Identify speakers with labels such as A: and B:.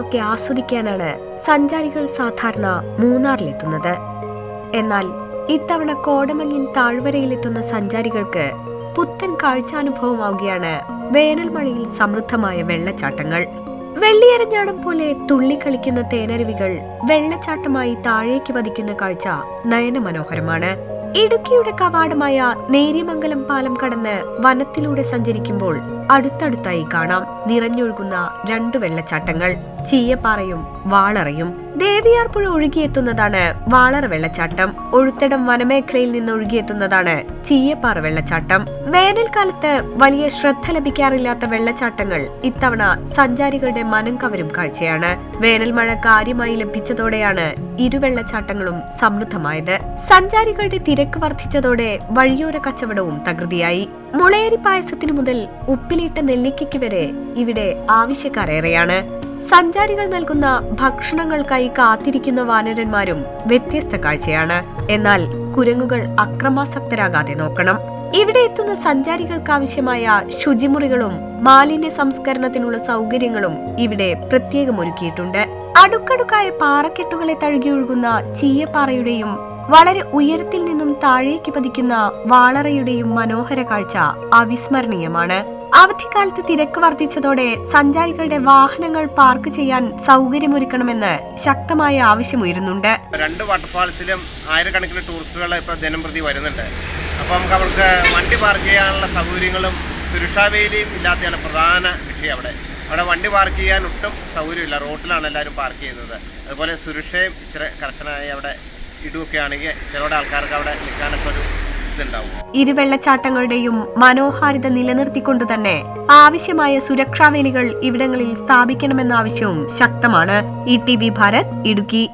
A: ഒക്കെ ആസ്വദിക്കാനാണ് സഞ്ചാരികൾ സാധാരണ മൂന്നാറിലെത്തുന്നത്. എന്നാൽ ഇത്തവണ കോടമഞ്ഞിൻ താഴ്വരയിലെത്തുന്ന സഞ്ചാരികൾക്ക് പുത്തൻ കാഴ്ചാനുഭവമാവുകയാണ് വേനൽ മഴയിൽ സമൃദ്ധമായ വെള്ളച്ചാട്ടങ്ങൾ. വെള്ളിയരഞ്ഞാടം പോലെ തുള്ളിക്കളിക്കുന്ന തേനരുവികൾ വെള്ളച്ചാട്ടമായി താഴേക്ക് പതിക്കുന്ന കാഴ്ച നയനമനോഹരമാണ്. ഇടുക്കിയുടെ കവാടമായ നേര്യമംഗലം പാലം കടന്ന് വനത്തിലൂടെ സഞ്ചരിക്കുമ്പോൾ അടുത്തടുത്തായി കാണാം നിറഞ്ഞൊഴുകുന്ന രണ്ട് വെള്ളച്ചാട്ടങ്ങൾ. ചീയപ്പാറയും വാളറയും. ദേവിയാർ പുഴ ഒഴുകിയെത്തുന്നതാണ് വാളറ വെള്ളച്ചാട്ടം. ഒഴുത്തടം വനമേഖലയിൽ നിന്ന് ഒഴുകിയെത്തുന്നതാണ് ചീയപ്പാറ വെള്ളച്ചാട്ടം. വേനൽക്കാലത്ത് വലിയ ശ്രദ്ധ ലഭിക്കാറില്ലാത്ത വെള്ളച്ചാട്ടങ്ങൾ ഇത്തവണ സഞ്ചാരികളുടെ മനം കവരും കാഴ്ചയാണ്. വേനൽ മഴ കാര്യമായി ലഭിച്ചതോടെയാണ് ഇരുവെള്ളച്ചാട്ടങ്ങളും സമൃദ്ധമായത്. സഞ്ചാരികളുടെ തിരക്ക് വർദ്ധിച്ചതോടെ വഴിയോര കച്ചവടവും തകൃതിയായി. മുളയരി പായസത്തിനു മുതൽ ഉപ്പിലിട്ട നെല്ലിക്കയ്ക്ക് വരെ ഇവിടെ ആവശ്യക്കാരേറെയാണ്. സഞ്ചാരികൾ നൽകുന്ന ഭക്ഷണങ്ങൾക്കായി കാത്തിരിക്കുന്ന വാനരന്മാരും വ്യത്യസ്ത കാഴ്ചയാണ്. എന്നാൽ കുരങ്ങുകൾ അക്രമാസക്തരാകാതെ നോക്കണം. ഇവിടെ എത്തുന്ന സഞ്ചാരികൾക്ക് ആവശ്യമായ ശുചിമുറികളും മാലിന്യ സംസ്കരണത്തിനുള്ള സൗകര്യങ്ങളും ഇവിടെ പ്രത്യേകം ഒരുക്കിയിട്ടുണ്ട്. അടുക്കടുക്കായ പാറക്കെട്ടുകളെ തഴുകിയൊഴുകുന്ന ചീയപ്പാറയുടെയും വളരെ ഉയരത്തിൽ നിന്നും താഴേക്ക് പതിക്കുന്ന വാളറയുടെയും മനോഹര കാഴ്ച അവിസ്മരണീയമാണ്. അവധിക്കാലത്ത് തിരക്ക് വർദ്ധിച്ചതോടെ സഞ്ചാരികളുടെ വാഹനങ്ങൾ പാർക്ക് ചെയ്യാൻ സൗകര്യമൊരുക്കണമെന്ന് ശക്തമായ ആവശ്യമുയരുന്നുണ്ട്.
B: രണ്ട് വാട്ടർഫാൾസിലും ആയിരക്കണക്കിന് ടൂറിസ്റ്റുകൾ ഇപ്പോൾ ദിനം പ്രതി വരുന്നുണ്ട്. അപ്പോൾ നമുക്ക് അവർക്ക് വണ്ടി പാർക്ക് ചെയ്യാനുള്ള സൗകര്യങ്ങളും സുരക്ഷാ വേലിയും ഇല്ലാത്തതാണ് പ്രധാന വിഷയം അവിടെ. അവിടെ വണ്ടി പാർക്ക് ചെയ്യാൻ ഒട്ടും സൗകര്യമില്ല. റോട്ടിലാണ് എല്ലാവരും പാർക്ക് ചെയ്യുന്നത്. അതുപോലെ സുരക്ഷയും ഇച്ചിരി കർശനമായി അവിടെ ഇടുകയൊക്കെ ആണെങ്കിൽ ചിലവിടെ ആൾക്കാർക്ക് അവിടെ നിൽക്കാനൊക്കെ ഒരു
A: ഇരുവെള്ളച്ചാട്ടങ്ങളുടെയും മനോഹാരിത നിലനിർത്തിക്കൊണ്ട് തന്നെ ആവശ്യമായ സുരക്ഷാവേലികൾ ഇവിടങ്ങളിൽ സ്ഥാപിക്കണമെന്ന ആവശ്യവും ശക്തമാണ്. E T V Bharat Idukki.